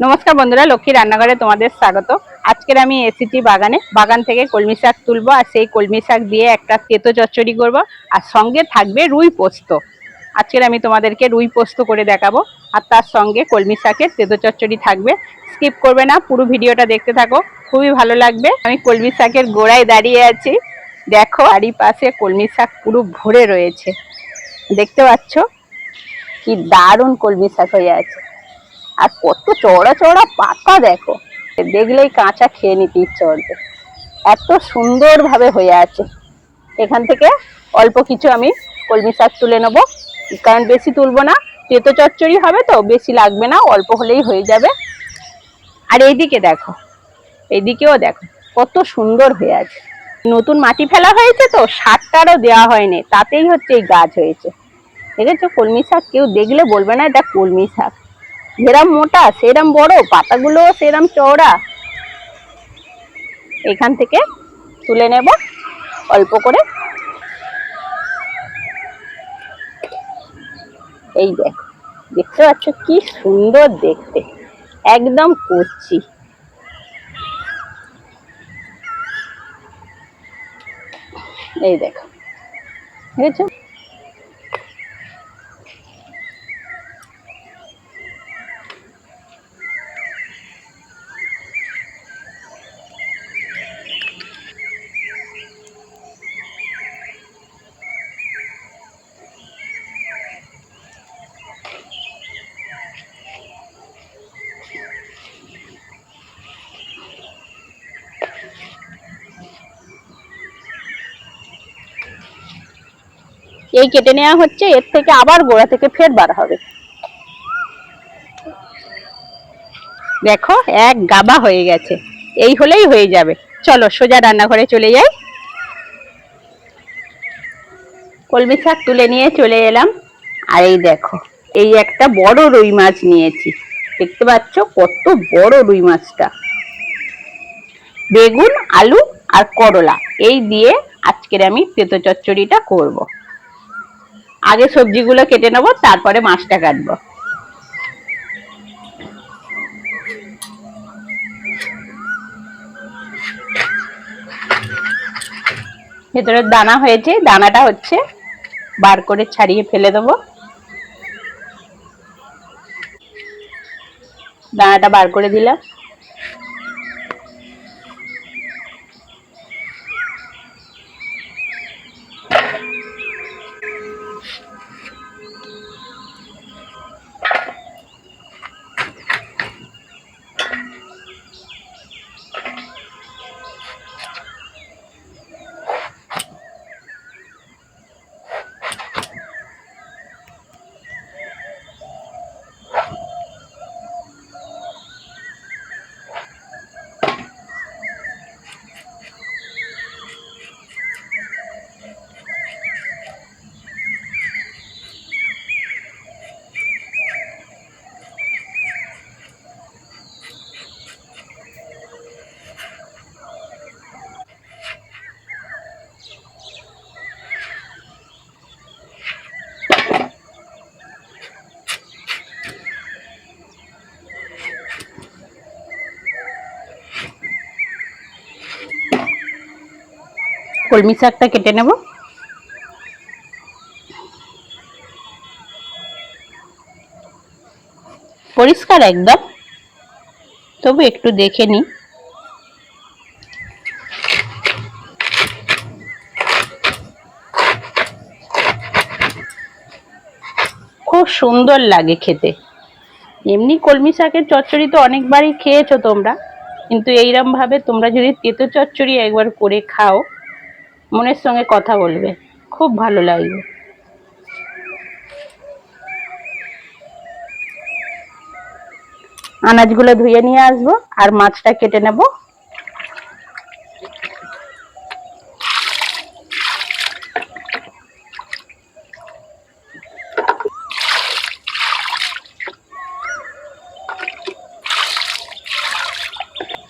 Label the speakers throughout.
Speaker 1: নমস্কার বন্ধুরা লক্ষ্মী রান্নাঘরে তোমাদের স্বাগত। আজকের আমি এসেছি বাগানে। বাগান থেকে কলমি শাক তুলবো আর সেই কলমি শাক দিয়ে একটা তেতো চচ্চড়ি করব আর সঙ্গে থাকবে রুই পোস্ত। আজকের আমি তোমাদেরকে রুই পোস্ত করে দেখাবো আর তার সঙ্গে কলমি শাকের তেতো চচ্চড়ি থাকবে। স্কিপ করবে না, পুরো ভিডিওটা দেখতে থাকো, খুবই ভালো লাগবে। আমি কলমি শাকের গোড়ায় দাঁড়িয়ে আছি। দেখো বাড়ির পাশে কলমি শাক পুরো ভরে রয়েছে। দেখতে পাচ্ছ? কি দারুণ কলমি শাক হয়ে আছে। আর কত চওড়া চওড়া পাতা দেখো। দেখলেই কাঁচা খেয়ে নিতে ইচ্ছে করবে। এত সুন্দর ভাবে হয়ে আছে। এখান থেকে অল্প কিছু আমি কলমি শাক তুলে নেব। কারণ বেশি তুলবো না, তেতো চচ্চড়ি হবে তো, বেশি লাগবে না, অল্প হলেই হয়ে যাবে। আর এইদিকে দেখো, এইদিকেও দেখো, কত সুন্দর হয়ে আছে। নতুন মাটি ফেলা হয়েছে তো, সারটারও দেওয়া হয়নি। তাতেই হচ্ছে এই গাছ হয়েছে। দেখেছ, কলমি শাক কেউ দেখলে বলবে না, এটা কলমি শাক। যেরম মোটা, সেরম বড়, পাতাগুলো সেরম চওড়া। এখান থেকে তুলে নেব, অল্প করে। এই দেখো, দেখতে পাচ্ছ কি সুন্দর দেখতে, একদম কচি। এই দেখো, দেখেছ? এই কেটে নেওয়া হচ্ছে, এর থেকে আবার গোড়া থেকে ফের বার হবে। দেখো, এক গাবা হয়ে গেছে। এই হলেই হয়ে যাবে। চলো, সোজা রান্নাঘরে চলে যাই। কলমি শাক তুলে নিয়ে চলে এলাম। আর এই দেখো, এই একটা বড় রুই মাছ নিয়েছি। দেখতে পাচ্ছ কত বড় রুই মাছটা। বেগুন, আলু আর করলা, এই দিয়ে আজকের আমি তেতো চচ্চড়িটা করব। আগে সবজিগুলো কেটে নেব, তারপরে মাছটা কাটবো। ভেতরের দানা হয়েছে, দানাটা হচ্ছে বার করে ছাড়িয়ে ফেলে দেবো। দানাটা বার করে দিলাম। কলমি শাকটা কেটে নেব। পরিষ্কার একদম। তবু একটু দেখে নি। খুব সুন্দর লাগে খেতে। এমনি কলমি শাকের চচ্চড়ি তো অনেকবারই খেয়েছো তোমরা। কিন্তু এইরকম ভাবে তোমরা যদি তেতো চচ্চড়ি একবার করে খাও মনের সঙ্গে কথা বলবে। খুব ভালো লাগবে। আনাজগুলো ধুয়ে নিয়ে আসব আর মাছটা কেটে নেব।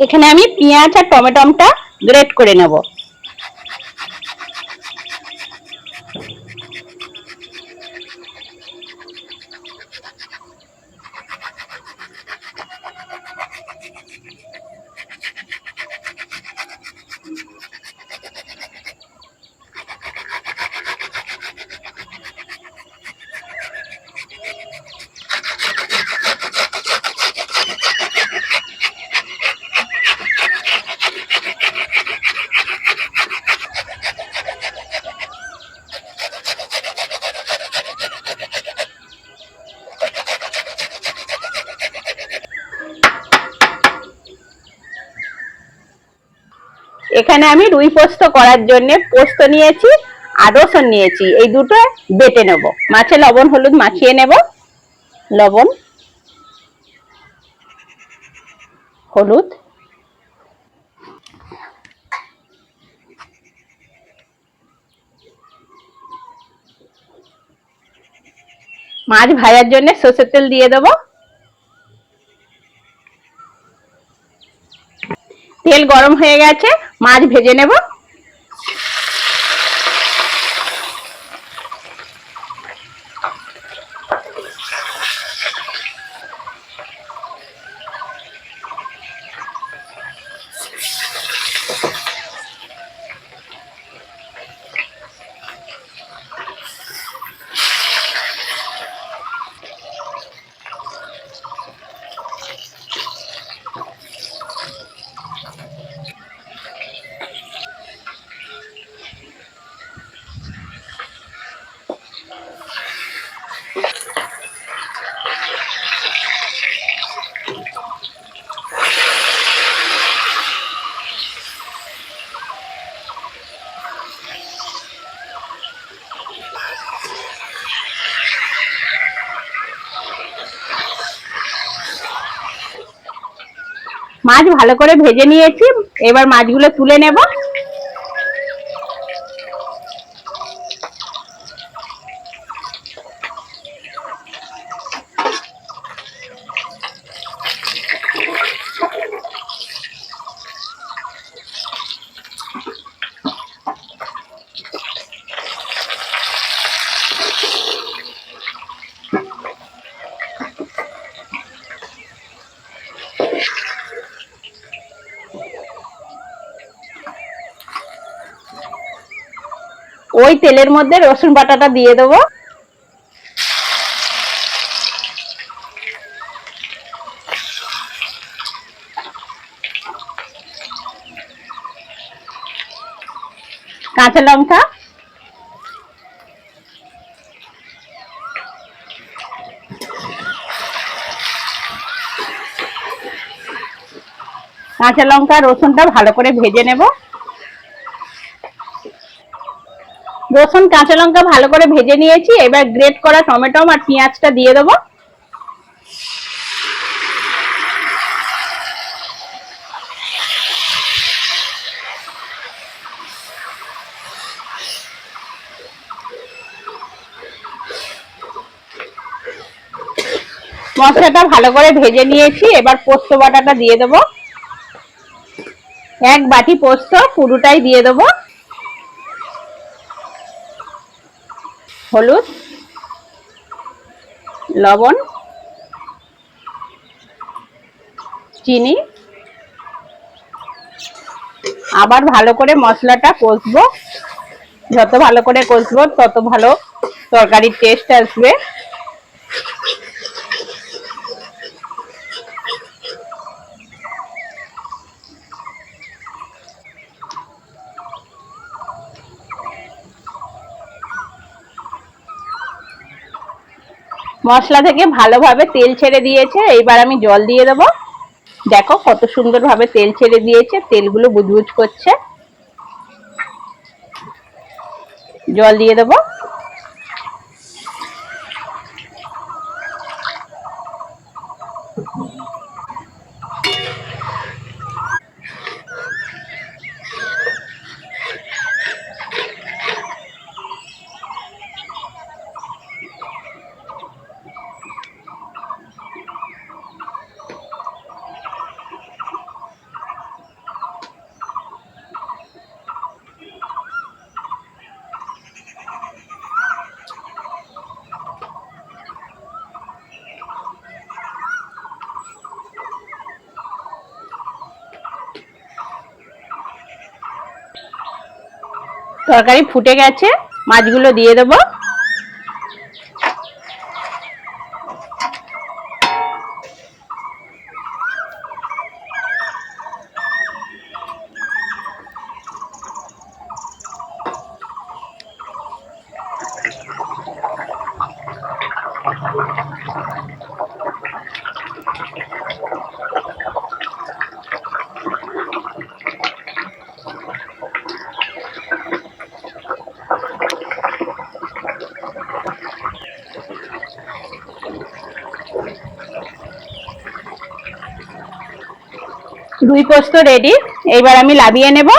Speaker 1: এখানে আমি পেঁয়াজ আর টমেটোমটা গ্রেট করে নেব। এখানে আমি রুই পোস্ত করার জন্য পোস্ত নিয়েছি, আর রসুন নিয়েছি। এই দুটো বেটে নেব। মাছে লবণ, হলুদ মাখিয়ে নেব। লবণ, হলুদ। মাছ ভাজার জন্য সর্ষের তেল দিয়ে দেবো। তেল গরম হয়ে গেছে মাছ ভেজে নেব। মাছ ভালো করে ভেজে নিয়েছি। এবার মাছগুলো তুলে নেব। ওই তেলের মধ্যে রসুন বাটাটা দিয়ে দেবো। কাঁচা লঙ্কা। কাঁচা লঙ্কা রসুনটা ভালো করে ভেজে নেব। রসুন, কাঁচা লঙ্কা ভালো করে ভেজে নিয়েছি। এবার গ্রেট করা টমেটো আর পেঁয়াজটা দিয়ে দেবো। মশলাটা ভালো করে ভেজে নিয়েছি। এবার পোস্ত বাটাটা দিয়ে দেবো। এক বাটি পোস্ত, পুরোটাই দিয়ে দেবো। হলুদ, লবণ, চিনি। আবার ভালো করে মশলাটা কষবো। যত ভালো করে কষবো, তত ভালো তরকারির টেস্ট আসবে। মশলা থেকে ভালোভাবে তেল ছেড়ে দিয়েছে। এইবার আমি জল দিয়ে দেবো। দেখো কত সুন্দরভাবে তেল ছেড়ে দিয়েছে, তেলগুলো বুজবুজ করছে। জল দিয়ে দেবো। তরকারি ফুটে গেছে মাছগুলো দিয়ে দেবো। রুই পোস্ত রেডি এইবার আমি লাবিয়ে নেব।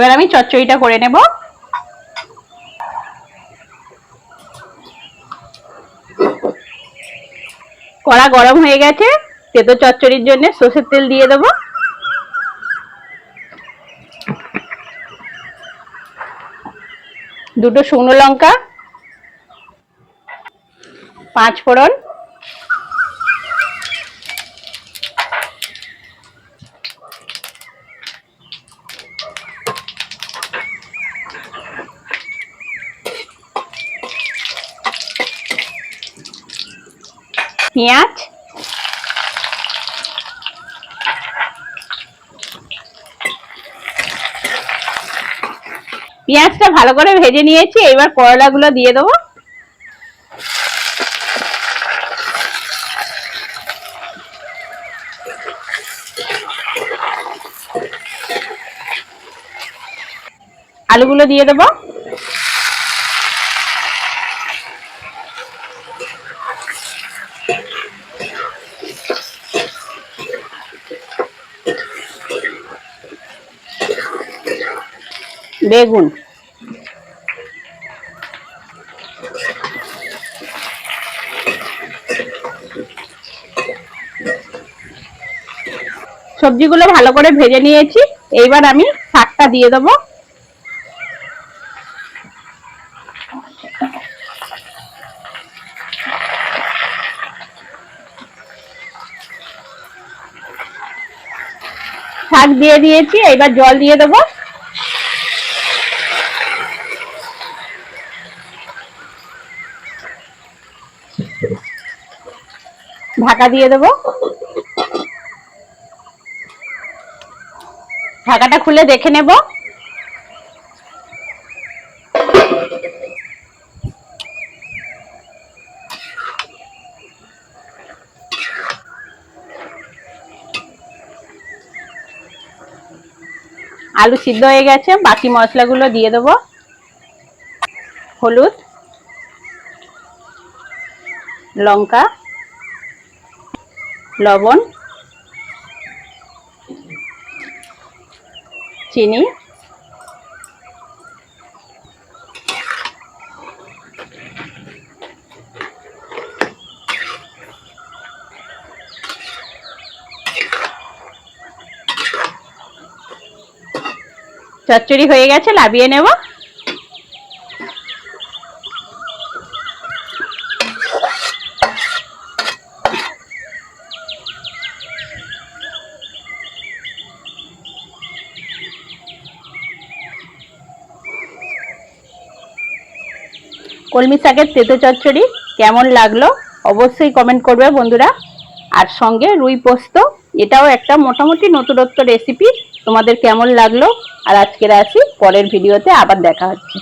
Speaker 1: এবার আমি চচ্চড়িটা করে নেব। কড়া গরম হয়ে গেছে, তেতো চচ্চড়ির জন্য সর্ষের তেল দিয়ে দেবো। দুটো শুকনো লঙ্কা, পাঁচ ফোড়ন পেঁয়াজ। পেঁয়াজটা ভালো করে ভেজে নিয়েছি এবার করলাগুলো দিয়ে দেবো। আলুগুলো দিয়ে দেবো। বেগুন। সবজিগুলো ভালো করে ভেজে নিয়েছি। এইবার আমি শাকটা দিয়ে দেবো। শাক দিয়ে দিয়েছি এবার জল দিয়ে দেবো। ঢাকা দিয়ে দেবো। ঢাকাটা খুলে দেখে নেব। আলু সিদ্ধ হয়ে গেছে, বাকি মশলাগুলো দিয়ে দেবো। হলুদ, লঙ্কা লবণ চিনি চচ্চড়ি হয়ে গেছে লাবিয়ে নেব। কলমি শাকের তেতো চচ্চড়ি কেমন লাগল অবশ্যই কমেন্ট করবে বন্ধুরা। আর সঙ্গে রুই পোস্ত, এটাও একটা মোটামুটি নতুনত্ব রেসিপি তোমাদের কেমন লাগল? আর আজকের আসি পরের ভিডিওতে আবার দেখা হচ্ছে।